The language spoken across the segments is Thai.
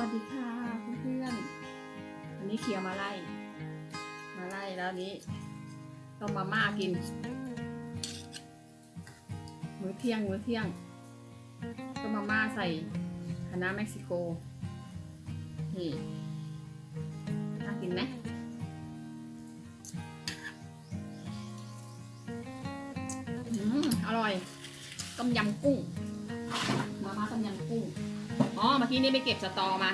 วัสดีค่ะเพื่อนๆอันนี้เคียวมาไล่ มาไล่แล้วนี้ต้มมาม่ากิน มื้อเที่ยง มื้อเที่ยงต้มมาม่าใส่คะน้าเม็กซิโก นี่น่ากินไหมอืมอร่อย ต้มยำกุ้ง มื่อกี้นี่ไปเก็บสตอมา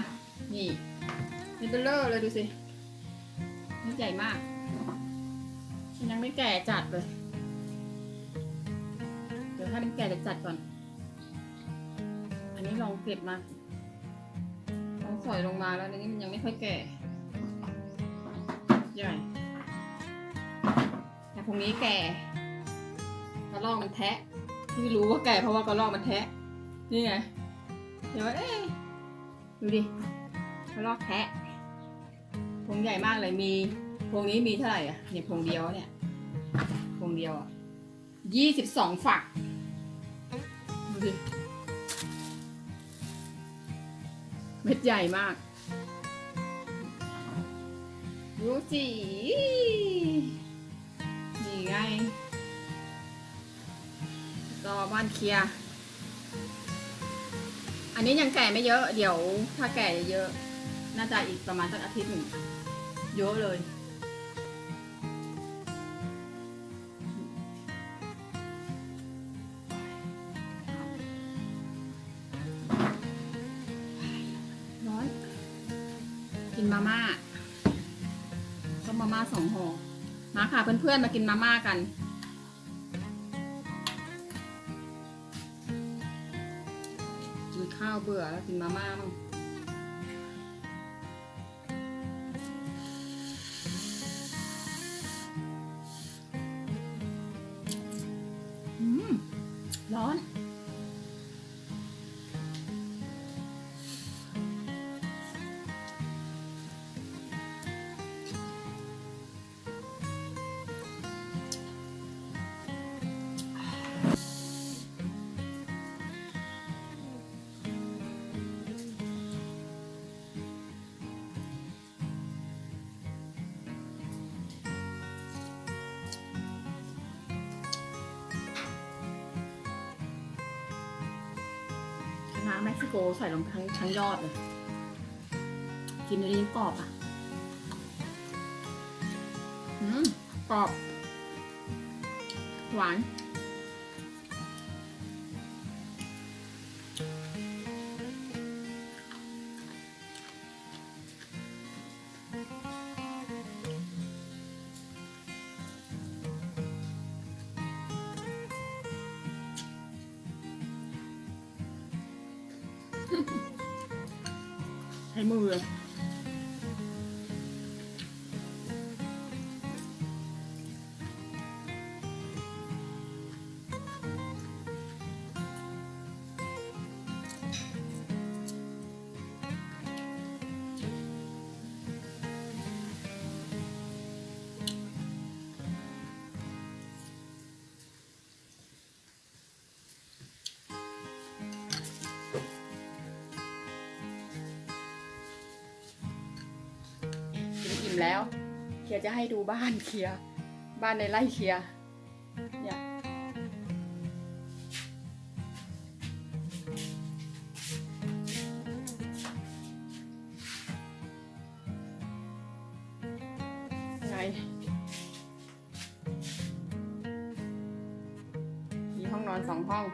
นี่นี่เบลเลอร์เลยดูสินี่ใหญ่มากมันยังไม่แก่จัดเลย เดี๋ยวถ้ามันแก่จะจัดก่อน อันนี้ลองเก็บมาลองสอยลงมาแล้วอันนี้มันยังไม่ค่อยแก่ ใหญ่ แต่พวกนี้แก่กระรอกมันแทะที่รู้ว่าแก่เพราะว่ากระรอกมันแทะ นี่ไง เดี๋ยวว่าเอ๊ะ ดูดิกระรอกแทะพวงใหญ่มากเลยมีพวงนี้มีเท่าไหร่อะเนี่ยพวงเดียวเนี่ยพวงเดียวอะยี่สิบสองฝักดูดิเม็ดใหญ่มากดูสินี่ไงรอบ้านเคลียร์ นนี้ยังแก่ไม่เยอะ เดี๋ยวถ้าแก่เยอะๆน่าจะอีกประมาณสักอาทิตย์หนึ่งเยอะเลย ร้อน กินมาม่าต้มมาม่าสองห่อมาค่ะเพื่อนๆมากินมาม่ากัน ข้าวเบื่อแล้วกินมาม่ามั่ง ม็กซิโกใส่ลงทั้งทั้งยอดเลย กินในนี้กรอบอะอืมกรอบ หวาน ใช้มื อิ่มแล้ว เคียร์จะให้ดูบ้านเคียร์บ้านในไร่เคียร์เนี่ย ไง มีห้องนอนสองห้อง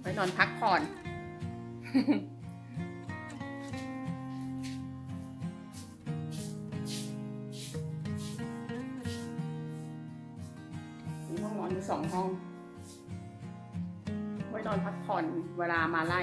ไว้นอนพักผ่อน อนพักผ่อนเวลามาไล่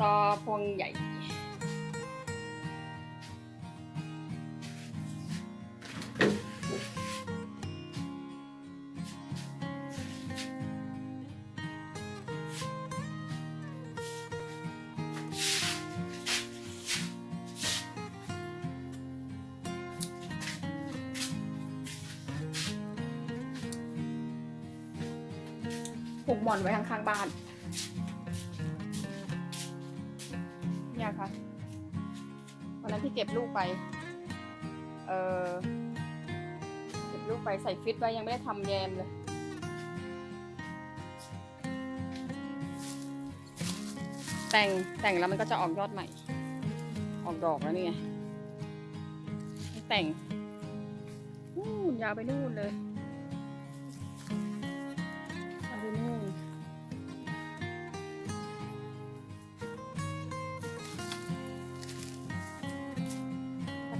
ตอพวงใหญ่ปลูกหมอนไว้ข้างๆบ้าน เนี่ยค่ะ วันนั้นที่เก็บลูกไป เออเก็บลูกไปใส่ฟิตไว้ยังไม่ได้ทำแยมเลยแต่งแต่งแล้วมันก็จะออกยอดใหม่ ออกดอกแล้วนี่ไงแต่งนู่นยาวไปนู่นเลย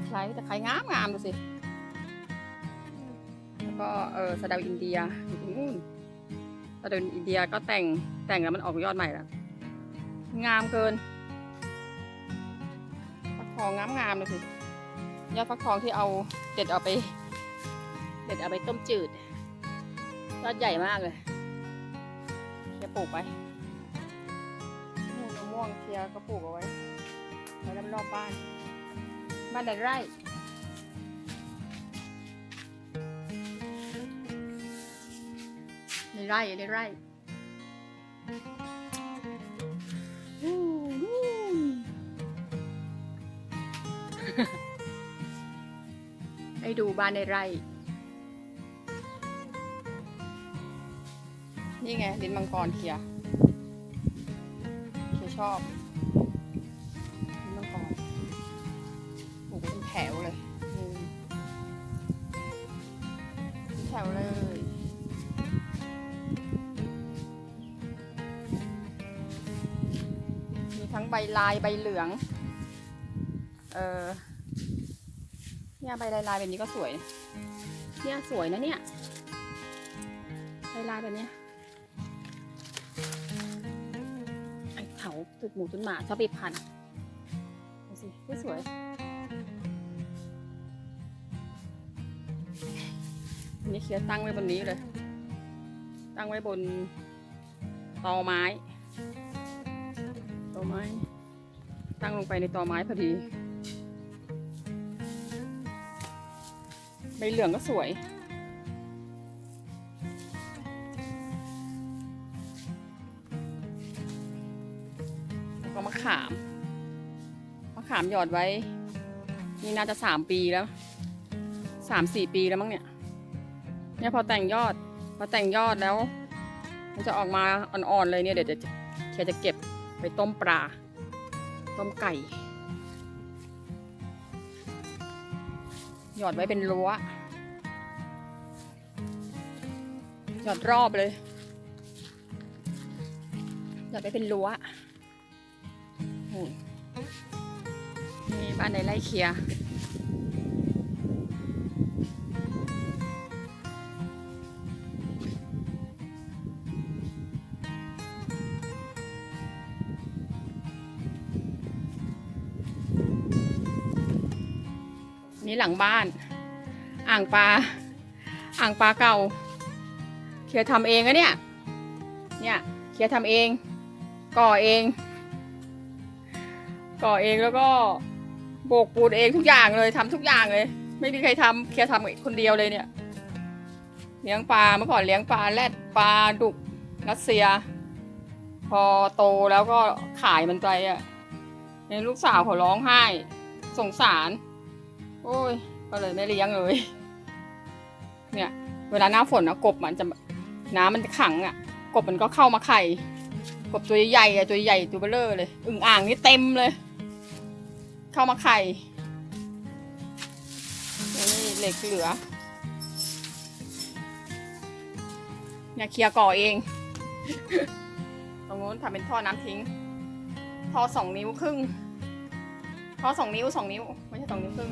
ไคร้ตะไคร้งามงามดูสิ แล้วก็เออสะเดาอินเดียอยู่ตรงนู่นสะเดาอินเดียก็แต่งแต่งแล้วมันออกยอดใหม่แล้ว งามเกินฟักทองงามงามเลยสิ ยอดฟักทองที่เอาเด็ดเอาไปเด็ดเอาไปต้มจืด ยอดใหญ่มากเลยจะปลูกไปมะม่วงเชียก็ปลูกเอาไว้ไว้รอบๆบ้าน บ้านในไร่ในไร่ในไร่อู้หูให้ดูบ้านในไร่ นี่ไงลิ้นมังกรเคียร์เคียร์ชอบ ลายใบเหลือง เออเนี่ยใบลายลายแบบนี้ก็สวย เนี่ยสวยนะเนี่ยใบลายแบบนี้ไอ้เถาตุดหมูตุนหมาชอบไปพันดูสิไม่สวยอันนี้เคียร์ตั้งไว้บนนี้เลย ตั้งไว้บนตอไม้ตอไม้ ตั้งลงไปในตอไม้พอดี ใบเหลืองก็สวย แล้วก็มะขาม มะขามหยอดไว้ นี่น่าจะสามปีแล้ว สามสี่ปีแล้วมั้งเนี่ย เนี่ยพอแต่งยอด พอแต่งยอดแล้ว มันจะออกมาอ่อนๆเลยเนี่ยเดี๋ยวจะแค่จะเก็บไปต้มปลา ต้มไก่ หยอดไว้เป็นรั้ว หยอดรอบเลย หยอดไว้เป็นรั้วโอ้ยนี่บ้านในไร่เคีย นี่หลังบ้าน อ่างปลา อ่างปลาเก่า เคลียร์ทำเองอะเนี่ย เนี่ย เคลียร์ทำเอง ก่อเอง ก่อเองแล้วก็โบกปูนเองทุกอย่างเลยทำทุกอย่างเลย ไม่มีใครทำแค่ทำคนเดียวเลยเนี่ย เลี้ยงปลาเมื่อก่อนเลี้ยงปลาแรดปลาดุกรัสเซีย พอโตแล้วก็ขายมันไปอะเนี่ยลูกสาวเขาร้องไห้ สงสาร โอ้ย ก็เลยไม่เลี้ยงเลย เนี่ย เวลาหน้าฝนนะกบมันจะน้ำมันจะขังอะ กบมันก็เข้ามาไข่ กบตัวใหญ่อะตัวใหญ่ตัวเบลเลอร์เลยอึ่งอ่างนี่เต็มเลย เข้ามาไข่นี่เหล็กเหลือเนี่ยเคลียร์ก่อเอง ตรงนู้นทำเป็นท่อน้ำทิ้ง ท่อสองนิ้วครึ่ง ท่อสองนิ้วสองนิ้ว ไม่ใช่สองนิ้วครึ่ง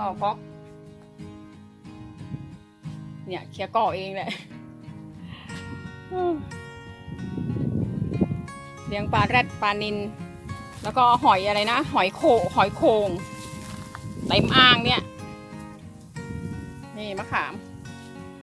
ต่อก๊อก เนี่ยเคียก่อเองแหละเลี้ยงปลาแรดปลานิน แล้วก็หอยอะไรนะ หอยโขหอยโคงเต็มอ่างเนี่ย นี่มะขาม